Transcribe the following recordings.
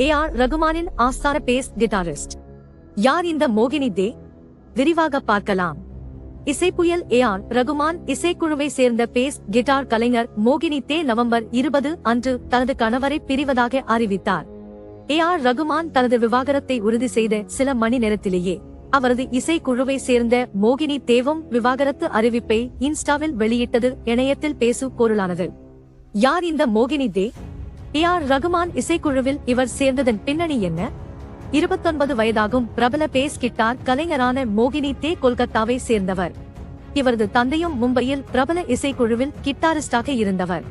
ஏ R ரகுமானின் ஆஸ்தார bass guitarist. யார் இந்த மோகினி தே? விரிவாக பார்க்கலாம். இசைப்புயல் ஏ ஆர் ரகுமான் இசைக்குழுவை சேர்ந்த பேஸ் கிட்டார் கலைஞர் மோகினி தே நவம்பர் இருபது அன்று தனது கணவரை பிரிவதாக அறிவித்தார். ஏ ஆர் ரகுமான் தனது விவாகரத்தை உறுதி செய்த சில மணி நேரத்திலேயே அவரது இசைக்குழுவை சேர்ந்த மோகினி தேவும் விவாகரத்து அறிவிப்பை இன்ஸ்டாவில் வெளியிட்டது இணையத்தில் பேசு பொருளானது யார் இந்த மோகினி தே? ஏ ஆர் ரகுமான் இசைக்குழுவில் இவர் சேர்ந்ததன் பின்னணி என்ன? இருபத்தொன்பது வயதாகும் பிரபல பேஸ் கிட்டார் கலைஞரான மோகினி தே கொல்கத்தாவை சேர்ந்தவர். இவரது தந்தையும் மும்பையில் பிரபல இசைக்குழுவில் கிட்டாரிஸ்டாக இருந்தவர்.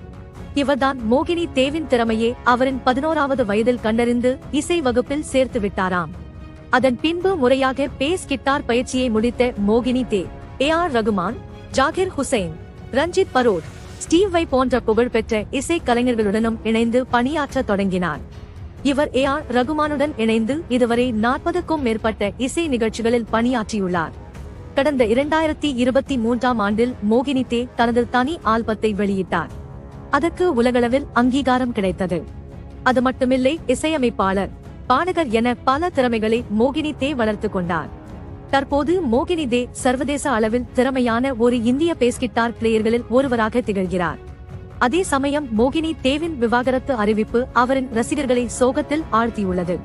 இவர்தான் மோகினி தேவின் திறமையே அவரின் பதினோராவது வயதில் கண்டறிந்து இசை வகுப்பில் சேர்த்து விட்டாராம். அதன் பின்பு முறையாக பேஸ் கிட்டார் பயிற்சியை முடித்த மோகினி De. A R Rahman Zakir Hussain Ranjit Barot Steve Vai போன்ற புகழ்பெற்ற இசை கலைஞர்களுடனும் இணைந்து பணியாற்றத் தொடங்கினார். இவர் ஏ ஆர் ரகுமானுடன் இணைந்து இதுவரை நாற்பதுக்கும் மேற்பட்ட இசை நிகழ்ச்சிகளில் பணியாற்றியுள்ளார். கடந்த இரண்டாயிரத்தி இருபத்தி மூன்றாம் ஆண்டில் மோகினி தே தனது தனி ஆல்பத்தை வெளியிட்டார். அதற்கு உலகளவில் அங்கீகாரம் கிடைத்தது. அது மட்டுமில்லை இசையமைப்பாளர் பாடகர் என பல திறமைகளை மோகினி தே வளர்த்துக் கொண்டார். தற்போது மோகினி தே சர்வதேச அளவில் திறமையான ஒரு இந்திய பேஸ்கிட்டார் பிளேயர்களில் ஒருவராக திகழ்கிறார். அதே சமயம் மோகினி தேவின் விவாகரத்து அறிவிப்பு அவரின் ரசிகர்களை சோகத்தில் ஆழ்த்தியுள்ளது.